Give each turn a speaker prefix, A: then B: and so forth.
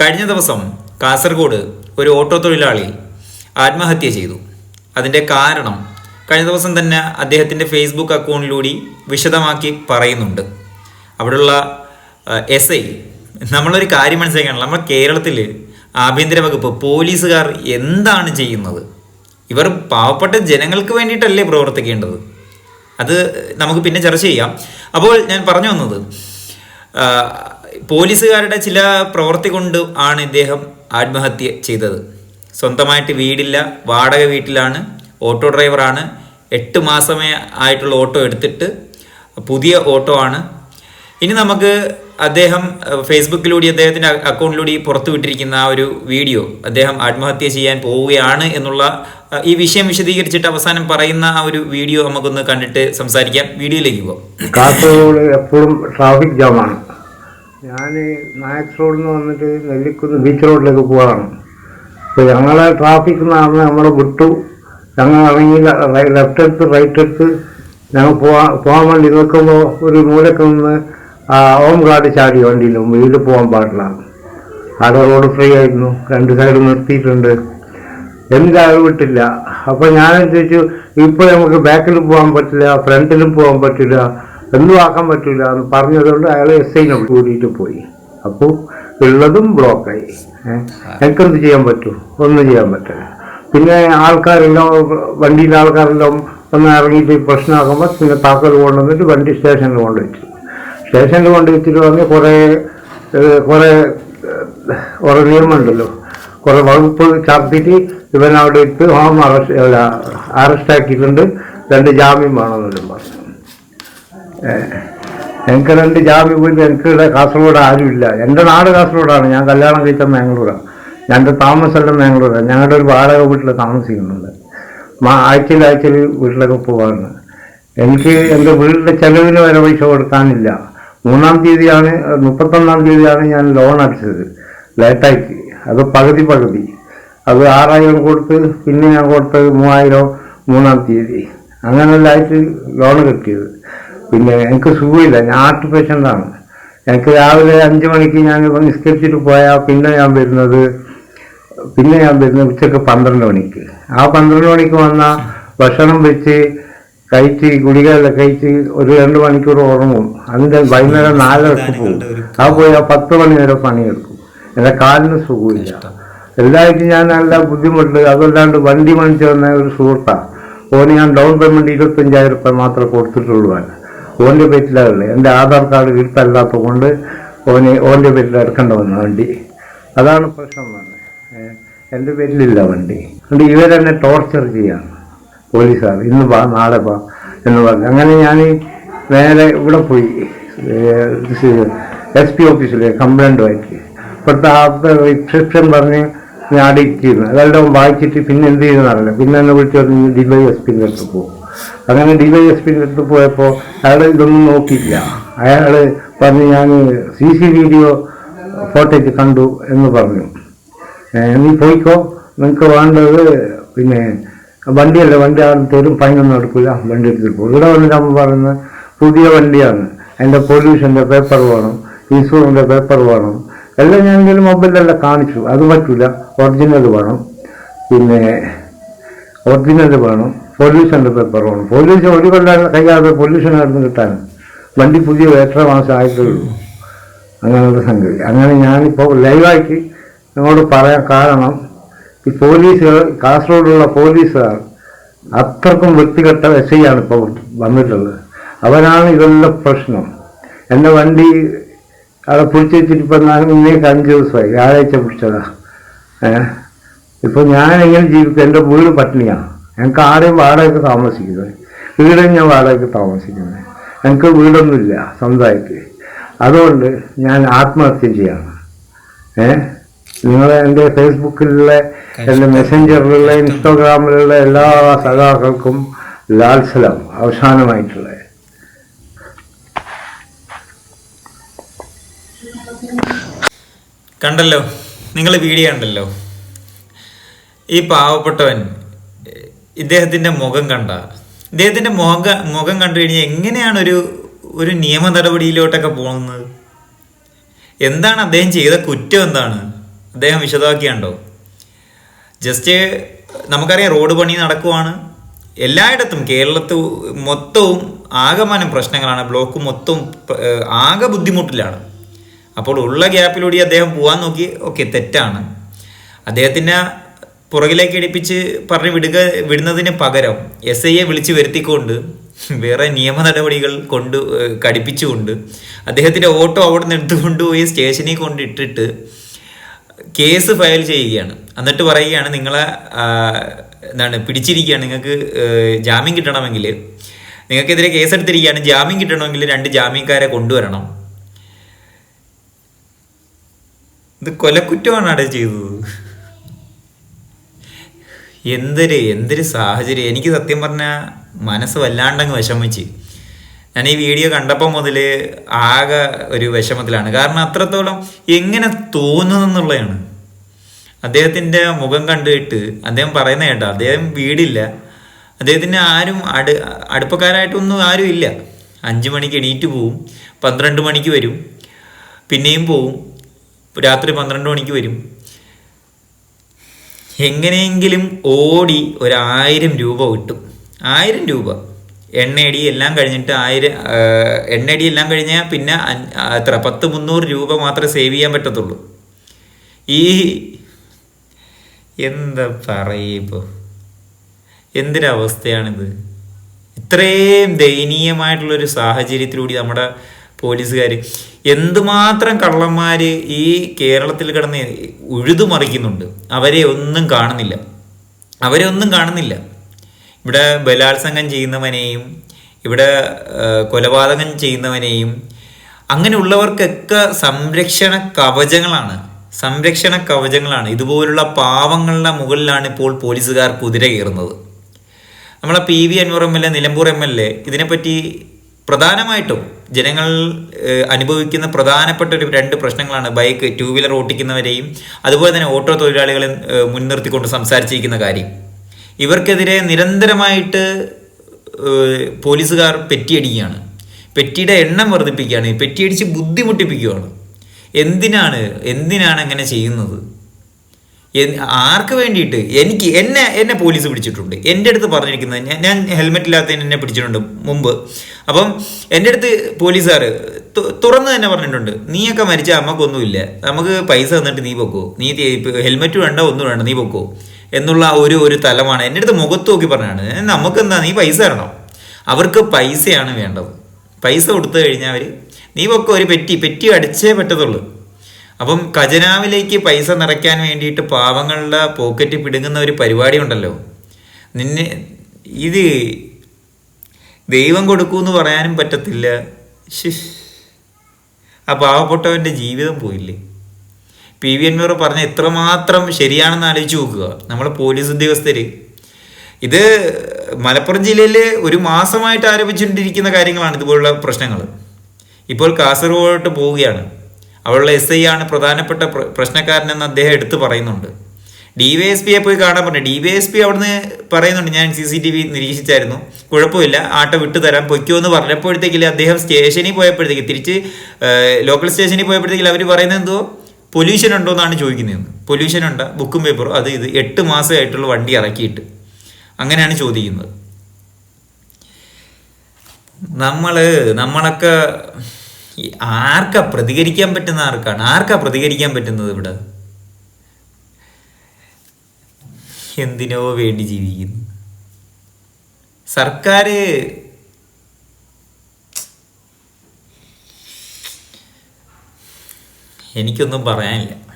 A: കഴിഞ്ഞ ദിവസം കാസർഗോഡ് ഒരു ഓട്ടോ തൊഴിലാളി ആത്മഹത്യ ചെയ്തു. അതിന്റെ കാരണം കഴിഞ്ഞ ദിവസം തന്നെ അദ്ദേഹത്തിന്റെ ഫേസ്ബുക്ക് അക്കൗണ്ടിലൂടെ വിശദമാക്കി പറയുന്നുണ്ട്. അവിടെയുള്ള എസ് ഐ നമ്മളൊരു കാര്യം മനസ്സിലാക്കണം നമ്മുടെ കേരളത്തിൽ ആഭ്യന്തര വകുപ്പ് പോലീസുകാർ എന്താണ് ചെയ്യുന്നത്? ഇവർ പാവപ്പെട്ട ജനങ്ങൾക്ക് വേണ്ടിയിട്ടല്ലേ പ്രവർത്തിക്കേണ്ടത്? അത് നമുക്ക് പിന്നെ ചർച്ച ചെയ്യാം. അപ്പോൾ ഞാൻ പറഞ്ഞു വന്നത് പോലീസുകാരുടെ ചില പ്രവൃത്തി കൊണ്ട് ആണ് ഇദ്ദേഹം ആത്മഹത്യ ചെയ്തത്. സ്വന്തമായിട്ട് വീടില്ല വാടക വീട്ടിലാണ് ഓട്ടോ ഡ്രൈവറാണ് എട്ട് മാസമേ ആയിട്ടുള്ള ഓട്ടോ എടുത്തിട്ട് പുതിയ ഓട്ടോ ആണ്. ഇനി നമുക്ക് അദ്ദേഹം ഫേസ്ബുക്കിലൂടെ അദ്ദേഹത്തിന്റെ അക്കൗണ്ടിലൂടെ പുറത്തു വിട്ടിരിക്കുന്ന ആ ഒരു വീഡിയോ അദ്ദേഹം ആത്മഹത്യ ചെയ്യാൻ പോവുകയാണ് എന്നുള്ള ഈ വിഷയം വിശദീകരിച്ചിട്ട് അവസാനം പറയുന്ന ആ ഒരു വീഡിയോ നമുക്കൊന്ന് കണ്ടിട്ട് സംസാരിക്കാം. വീഡിയോയിലേക്ക് പോകാം
B: എപ്പോഴും ട്രാഫിക് ജാമാണ്. ഞാൻ നായക് റോഡിൽ നിന്ന് വന്നിട്ട് നെല്ലിക്കുന്ന് ബീച്ച് റോഡിലേക്ക് പോവാണ്. അപ്പോൾ ഞങ്ങളെ ട്രാഫിക് നടന്ന് നമ്മൾ വിട്ടു. ഇറങ്ങി ലെഫ്റ്റ് എടുത്ത് റൈറ്റ് എടുത്ത് ഞങ്ങൾ പോവാ പോകാൻ വേണ്ടി നിൽക്കുമ്പോൾ ഒരു മൂലക്ക് നിന്ന് ഓം ഗാർഡ് ചാടി വണ്ടിയിൽ വീട് പോകാൻ പാടില്ല. അവിടെ റോഡ് ഫ്രീ ആയിരുന്നു. രണ്ട് സൈഡ് നിർത്തിയിട്ടുണ്ട്. എന്തായാലും വിട്ടില്ല അപ്പോൾ ഞാൻ ചോദിച്ചു? ഇപ്പോൾ നമുക്ക് ബാക്കിൽ പോകാൻ പറ്റില്ല ഫ്രണ്ടിലും പോകാൻ പറ്റില്ല. എന്തും ആക്കാൻ പറ്റില്ല എന്ന് പറഞ്ഞതുകൊണ്ട് അയാൾ എസ് ഐനെ കൂടിയിട്ട് പോയി. അപ്പോൾ ഉള്ളതും ബ്ലോക്കായി എനിക്കെന്ത് ചെയ്യാൻ പറ്റൂ? ഒന്നും ചെയ്യാൻ പറ്റില്ല. പിന്നെ ആൾക്കാരെല്ലാം വണ്ടിയിലെ ആൾക്കാരെല്ലാം ഒന്ന് ഇറങ്ങിയിട്ട് പ്രശ്നമാക്കുമ്പോൾ പിന്നെ താക്കോൽ കൊണ്ടുവന്നിട്ട് വണ്ടി സ്റ്റേഷനിൽ കൊണ്ടുവച്ചു. സ്റ്റേഷനിൽ കൊണ്ടുവച്ചിട്ട് പറഞ്ഞ് കുറേ കുറേ കുറേ നിയമമുണ്ടല്ലോ. കുറേ വകുപ്പ് ചാർത്തിട്ട് ഇവൻ അവിടെ ഇട്ട് ഹോം അറസ്റ്റ് അല്ല അറസ്റ്റ് ആക്കിയിട്ടുണ്ട് രണ്ട് ജാമ്യം വേണമെന്നെല്ലാം പറഞ്ഞു. എനിക്ക് രണ്ട് ജാമ്യം പോയിട്ട് എനിക്ക് ഇവിടെ കാസർഗോഡ് ആരുമില്ല. എന്റെ നാട് കാസർഗോഡാണ്. ഞാൻ കല്യാണം കഴിച്ച മാംഗ്ലൂരാണ് എന്റെ താമസമല്ല മാംഗ്ലൂരാണ് ഞങ്ങളുടെ ഒരു വാടക വീട്ടിൽ താമസിക്കുന്നുണ്ട്. ആഴ്ചയിൽ ആഴ്ചയിൽ വീട്ടിലൊക്കെ പോവാണ്. എനിക്ക് എന്റെ വീടിന്റെ ചെലവിന് വരെ പൈസ കൊടുക്കാനില്ല. മൂന്നാം തീയതിയാണ് മുപ്പത്തൊന്നാം തീയതിയാണ് ഞാൻ ലോൺ അടിച്ചത്. ലേറ്റായിട്ട് അത് പകുതി പകുതി. അത് ആറായിരം കൊടുത്ത് പിന്നെ ഞാൻ കൊടുത്തത് മൂവായിരം മൂന്നാം തീയതി. അങ്ങനെല്ലാം ആയിട്ട് ലോൺ കിട്ടിയത്. പിന്നെ എനിക്ക് സുഖമില്ല. ഞാൻ ആർട്ട് പേഷ്യന്റാണ് എനിക്ക് രാവിലെ അഞ്ച് മണിക്ക് ഞാൻ നിസ്കരിച്ചിട്ട് പോയാൽ പിന്നെ ഞാൻ വരുന്നത് പിന്നെ ഞാൻ വരുന്നത് ഉച്ചയ്ക്ക് പന്ത്രണ്ട് മണിക്ക്. ആ പന്ത്രണ്ട് മണിക്ക് വന്ന ഭക്ഷണം വെച്ച് കഴിച്ച് ഗുളികയെല്ലാം കഴിച്ച് ഒരു രണ്ട് മണിക്കൂർ ഉറങ്ങും. അതിന്റെ വൈകുന്നേരം നാലരക്ക് പോകും. ആ പോയി ആ പത്ത് മണി വരെ പണിയെടുക്കും. എന്റെ കാലിന് സുഖമില്ല. എല്ലായിട്ടും ഞാൻ നല്ല ബുദ്ധിമുട്ട് അതല്ലാണ്ട് വണ്ടി മേടിച്ച് വന്ന ഒരു സുഹൃത്താണ് ഓന് ഞാൻ ഡൗൺ പേയ്മെന്റ് ഇരുപത്തഞ്ചായിരം റുപ്യ മാത്രമേ കൊടുത്തിട്ടുള്ളൂ. ഓന്റെ പേരിലാണ് എന്റെ ആധാർ കാർഡ് വീട്ടിലല്ലാത്തത് കൊണ്ട് ഓന് ഓന്റെ പേരിൽ എടുക്കേണ്ട വന്ന വണ്ടി. അതാണ് പ്രശ്നം വന്നത്. എന്റെ പേരിലില്ല വണ്ടി. അതുകൊണ്ട് ഇവരെന്നെ ടോർച്ചർ ചെയ്യാണ് പോലീസുകാർ ഇന്ന് വാ നാളെ വാ എന്ന് പറഞ്ഞു. അങ്ങനെ ഞാൻ നേരെ ഇവിടെ പോയി. എസ് പി ഓഫീസിലെ കംപ്ലൈന്റ് വായിക്കി. ഇപ്പോഴത്തെ ആ പ്രിസ്ക്രിപ്ഷൻ പറഞ്ഞ് ഞാൻ അഡിക്റ്റ് ചെയ്യുന്നു. അതെല്ലാം വായിച്ചിട്ട് പിന്നെ എന്ത് ചെയ്യുന്നറിയില്ല പിന്നെ എന്നെ വിളിച്ചു പറഞ്ഞ് ഡിബൈ എസ് അടുത്ത് പോകും. അങ്ങനെ ഡിവൈ എസ് പിന്റെ അടുത്ത് പോയപ്പോൾ അയാൾ ഇതൊന്നും നോക്കിയില്ല. അയാൾ പറഞ്ഞ് ഞാൻ സി സി വീഡിയോ ഫോട്ടോയ്ക്ക് കണ്ടു എന്ന് പറഞ്ഞു. നീ പോയിക്കോ. നിങ്ങൾക്ക് വേണ്ടത് പിന്നെ വണ്ടിയല്ല വണ്ടി ആരും തരും ഫൈനൊന്നും എടുക്കില്ല വണ്ടി എടുത്തിട്ട് പോകും. ഇവിടെ വന്നിട്ട് നമ്മൾ പറയുന്നത് പുതിയ വണ്ടിയാണ്. അതിന്റെ പൊല്യൂഷന്റെ പേപ്പർ വേണം ഇൻഷുറൻസിന്റെ പേപ്പർ വേണം. എല്ലാം എന്റെ മൊബൈലിലെല്ലാം കാണിച്ചു. അത് പറ്റില്ല ഒറിജിനൽ വേണം. പിന്നെ ഒറിജിനൽ വേണം. പൊല്യൂഷന്റെ പേപ്പർ വേണം പൊല്യൂഷൻ ഒരു കൊല്ലം കഴിയാതെ പൊല്യൂഷൻ ആയിരുന്നു കിട്ടാൻ. വണ്ടി പുതിയ എത്ര മാസം ആയിട്ടുള്ളൂ. അങ്ങനെയുള്ള സംഗതി. അങ്ങനെ ഞാനിപ്പോൾ ലൈവായിട്ട് നിങ്ങളോട് പറയാൻ കാരണം ഈ പോലീസുകൾ കാസർഗോഡുള്ള പോലീസുകാർ അത്രക്കും വൃത്തികെട്ട എസ് ഐ ആണ് ഇപ്പോൾ വന്നിട്ടുള്ളത്. അവനാണ് ഇതെല്ലാം പ്രശ്നം. എന്റെ വണ്ടി അവിടെ പിടിച്ച് വെച്ചിട്ട് ഇപ്പം ഞാൻ ഇന്നേക്ക് അഞ്ച് ദിവസമായി. വ്യാഴാഴ്ച പിടിച്ചതാണ് ഏഹ് ഞാനെങ്ങനെ ജീവിക്കും? എന്റെ വീട് പട്ടിണിയാണ് എനിക്ക് ആരെയും വാടകയ്ക്ക് താമസിക്കുന്നത് വീടും ഞാൻ വാടകയ്ക്ക് താമസിക്കുന്നത് ഞങ്ങൾക്ക് വീടൊന്നുമില്ല സ്വന്തമായിട്ട്. അതുകൊണ്ട് ഞാൻ ആത്മഹത്യ ചെയ്യാണ്. ഏ? നിങ്ങൾ എന്റെ ഫേസ്ബുക്കിലുള്ള എന്റെ മെസ്സഞ്ചറിലുള്ള ഇൻസ്റ്റാഗ്രാമിലുള്ള എല്ലാ സഖാക്കൾക്കും ലാൽസലം അവസാനമായിട്ടുള്ള
A: കണ്ടല്ലോ നിങ്ങൾ വീഡിയോ കണ്ടല്ലോ. ഈ പാവപ്പെട്ടവൻ ഇദ്ദേഹത്തിന്റെ മുഖം കണ്ട. ഇദ്ദേഹത്തിന്റെ മുഖം മുഖം കണ്ടു കഴിഞ്ഞാൽ എങ്ങനെയാണ് ഒരു ഒരു നിയമ നടപടിയിലോട്ടൊക്കെ പോകുന്നത്? എന്താണ് അദ്ദേഹം ചെയ്ത കുറ്റം എന്താണ്? അദ്ദേഹം വിശദമാക്കിയാണ്ടോ? ജസ്റ്റ് നമുക്കറിയാം റോഡ് പണി നടക്കുവാണ്. എല്ലായിടത്തും കേരളത്തിൽ മൊത്തവും ആകമാനം പ്രശ്നങ്ങളാണ്. ബ്ലോക്ക് മൊത്തവും പ- ആകെ ബുദ്ധിമുട്ടിലാണ്. അപ്പോൾ ഉള്ള ഗ്യാപ്പിലൂടെ അദ്ദേഹം പോകാൻ നോക്കി. ഓക്കെ തെറ്റാണ്. അദ്ദേഹത്തിന്റെ പുറകിലേക്ക് ഇടിപ്പിച്ച് പറഞ്ഞ് വിടുക വിടുന്നതിന് പകരം എസ് ഐയെ വിളിച്ചു വരുത്തിക്കൊണ്ട് വേറെ നിയമ നടപടികൾ കൊണ്ട് കടിപ്പിച്ചുകൊണ്ട് അദ്ദേഹത്തിന്റെ ഓട്ടോ അവിടെ നിന്ന് എടുത്തുകൊണ്ടുപോയി സ്റ്റേഷനിൽ കൊണ്ടിട്ടിട്ട് കേസ് ഫയൽ ചെയ്യുകയാണ്. എന്നിട്ട് പറയുകയാണ് നിങ്ങളെ എന്താണ് പിടിച്ചിരിക്കുകയാണ്. നിങ്ങൾക്ക് ജാമ്യം കിട്ടണമെങ്കിൽ നിങ്ങൾക്കെതിരെ കേസെടുത്തിരിക്കുകയാണ്. ജാമ്യം കിട്ടണമെങ്കിൽ രണ്ട് ജാമ്യക്കാരെ കൊണ്ടുവരണം. ഇത് കൊലക്കുറ്റമാണ് അവിടെ ചെയ്തത്? എന്തൊരു എന്തൊരു സാഹചര്യം. എനിക്ക് സത്യം പറഞ്ഞാൽ മനസ്സ് വല്ലാണ്ടങ്ങ് വിഷമിച്ച്. ഞാൻ ഈ വീഡിയോ കണ്ടപ്പോൾ മുതൽ ആകെ ഒരു വിഷമത്തിലാണ്. കാരണം അത്രത്തോളം എങ്ങനെ തോന്നുന്നെന്നുള്ളതാണ്. അദ്ദേഹത്തിന്റെ മുഖം കണ്ടിട്ട് അദ്ദേഹം പറയുന്ന കേട്ടോ അദ്ദേഹം വീടില്ല. അദ്ദേഹത്തിന് ആരും അടു അടുപ്പക്കാരായിട്ടൊന്നും ആരും ഇല്ല. അഞ്ച് മണിക്ക് എണീറ്റ് പോവും പന്ത്രണ്ട് മണിക്ക് വരും പിന്നെയും പോവും രാത്രി പന്ത്രണ്ട് മണിക്ക് വരും. എങ്ങനെയെങ്കിലും ഓടി ഒരായിരം രൂപ കിട്ടും. ആയിരം രൂപ. എണ്ണയടി എല്ലാം കഴിഞ്ഞിട്ട് ആയിരം എണ്ണയടി എല്ലാം കഴിഞ്ഞാൽ പിന്നെ എത്ര? പത്ത് മുന്നൂറ് രൂപ മാത്രമേ സേവ് ചെയ്യാൻ പറ്റത്തുള്ളൂ. ഈ എന്താ പറയുമ്പോൾ എന്തൊരവസ്ഥയാണിത്? ഇത്രയും ദയനീയമായിട്ടുള്ളൊരു സാഹചര്യത്തിലൂടെ നമ്മുടെ പോലീസുകാർ എന്തുമാത്രം കള്ളന്മാർ ഈ കേരളത്തിൽ കിടന്ന് ഉഴുതുമറിക്കുന്നുണ്ട് അവരെ ഒന്നും കാണുന്നില്ല. അവരെ ഒന്നും കാണുന്നില്ല. ഇവിടെ ബലാത്സംഗം ചെയ്യുന്നവനെയും ഇവിടെ കൊലപാതകം ചെയ്യുന്നവനെയും അങ്ങനെയുള്ളവർക്കൊക്കെ സംരക്ഷണ കവചങ്ങളാണ്. സംരക്ഷണ കവചങ്ങളാണ്. ഇതുപോലുള്ള പാവങ്ങളുടെ മുകളിലാണ് ഇപ്പോൾ പോലീസുകാർ കുതിര കയറുന്നത്. നമ്മളെ P V Anwar M L A Nilambur M L A ഇതിനെപ്പറ്റി പ്രധാനമായിട്ടും ജനങ്ങൾ അനുഭവിക്കുന്ന പ്രധാനപ്പെട്ട ഒരു രണ്ട് പ്രശ്നങ്ങളാണ് ബൈക്ക് ടു വീലർ ഓട്ടിക്കുന്നവരെയും അതുപോലെ തന്നെ ഓട്ടോ തൊഴിലാളികളെ മുൻനിർത്തിക്കൊണ്ട് സംസാരിച്ചിരിക്കുന്ന കാര്യം. ഇവർക്കെതിരെ നിരന്തരമായിട്ട് പോലീസുകാർ പെറ്റിയടിക്കുകയാണ്. പെറ്റിയുടെ എണ്ണം വർദ്ധിപ്പിക്കുകയാണ്. പെറ്റിയടിച്ച് ബുദ്ധിമുട്ടിപ്പിക്കുകയാണ്. എന്തിനാണ് എന്തിനാണ് അങ്ങനെ ചെയ്യുന്നത്? ആർക്ക് വേണ്ടിയിട്ട്? എനിക്ക് എന്നെ എന്നെ പോലീസ് പിടിച്ചിട്ടുണ്ട്. എന്റെ അടുത്ത് പറഞ്ഞിരിക്കുന്നത് ഞാൻ ഞാൻ ഹെൽമെറ്റ് ഇല്ലാത്തതിന് എന്നെ പിടിച്ചിട്ടുണ്ട് മുമ്പ്. അപ്പം എന്റെ അടുത്ത് പോലീസുകാർ തുറന്ന് തന്നെ പറഞ്ഞിട്ടുണ്ട്. നീയൊക്കെ മരിച്ച അമ്മക്കൊന്നുമില്ല. നമുക്ക് പൈസ തന്നിട്ട് നീ പൊക്കോ. നീ ഹെൽമെറ്റ് വേണ്ട ഒന്നും വേണ്ട നീ പൊക്കോ. എന്നുള്ള ഒരു ഒരു തലമാണ് എന്റെ അടുത്ത് മുഖത്ത് നോക്കി പറഞ്ഞാണ്. നമുക്ക് എന്താ നീ പൈസ തരണം? അവർക്ക് പൈസയാണ് വേണ്ടത്. പൈസ കൊടുത്തു കഴിഞ്ഞാൽ അവർ നീ പൊക്കോ ഒരു പെറ്റി പെറ്റി അടിച്ചേ പറ്റത്തുള്ളൂ. അപ്പം ഖജനാവിലേക്ക് പൈസ നിറയ്ക്കാൻ വേണ്ടിയിട്ട് പാവങ്ങളുടെ പോക്കറ്റ് പിടുങ്ങുന്ന ഒരു പരിപാടി ഉണ്ടല്ലോ നിന്നെ ഇത് ദൈവം കൊടുക്കൂന്ന് പറയാനും പറ്റത്തില്ല. ശിഷ് ആ പാവപ്പെട്ടവന്റെ ജീവിതം പോയില്ലേ? പി വി അൻവർ പറഞ്ഞ എത്രമാത്രം ശരിയാണെന്ന് ആലോചിച്ച് നോക്കുക. നമ്മളെ പോലീസ് ഉദ്യോഗസ്ഥർ ഇത് മലപ്പുറം ജില്ലയിൽ ഒരു മാസമായിട്ട് ആരോപിച്ചുകൊണ്ടിരിക്കുന്ന കാര്യങ്ങളാണ് ഇതുപോലുള്ള പ്രശ്നങ്ങൾ ഇപ്പോൾ കാസർഗോഡോട്ട് പോവുകയാണ്. അവിടെയുള്ള എസ് ഐ ആണ് പ്രധാനപ്പെട്ട പ്രശ്നക്കാരനെന്ന് അദ്ദേഹം എടുത്തു പറയുന്നുണ്ട്. ഡി വൈ എസ് പിയെ പോയി കാണാൻ പറഞ്ഞു. ഡി വൈ എസ് പി അവിടുന്ന് പറയുന്നുണ്ട് ഞാൻ സി സി ടി വി നിരീക്ഷിച്ചായിരുന്നു. കുഴപ്പമില്ല. ആട്ട വിട്ടു തരാം. പൊയ്ക്കോ എന്ന് പറഞ്ഞപ്പോഴത്തേക്കില്ല അദ്ദേഹം സ്റ്റേഷനിൽ പോയപ്പോഴത്തേക്ക് തിരിച്ച് ലോക്കൽ സ്റ്റേഷനിൽ പോയപ്പോഴത്തേക്കില്ല അവർ പറയുന്നത് എന്തോ? പൊല്യൂഷൻ ഉണ്ടോ എന്നാണ് ചോദിക്കുന്നത് പൊല്യൂഷൻ ഉണ്ടോ? ബുക്കും പേപ്പറും അത് ഇത് എട്ട് മാസമായിട്ടുള്ള വണ്ടി ഇറക്കിയിട്ട്. അങ്ങനെയാണ് ചോദിക്കുന്നത്. നമ്മൾ നമ്മളൊക്കെ ആർക്കാ പ്രതികരിക്കാൻ പറ്റുന്ന ആർക്കാണ്? ആർക്കാ പ്രതികരിക്കാൻ പറ്റുന്നത് ഇവിടെ? എന്തിനോ വേണ്ടി ജീവിക്കുന്നു. സർക്കാർ എനിക്കൊന്നും പറയാനില്ല.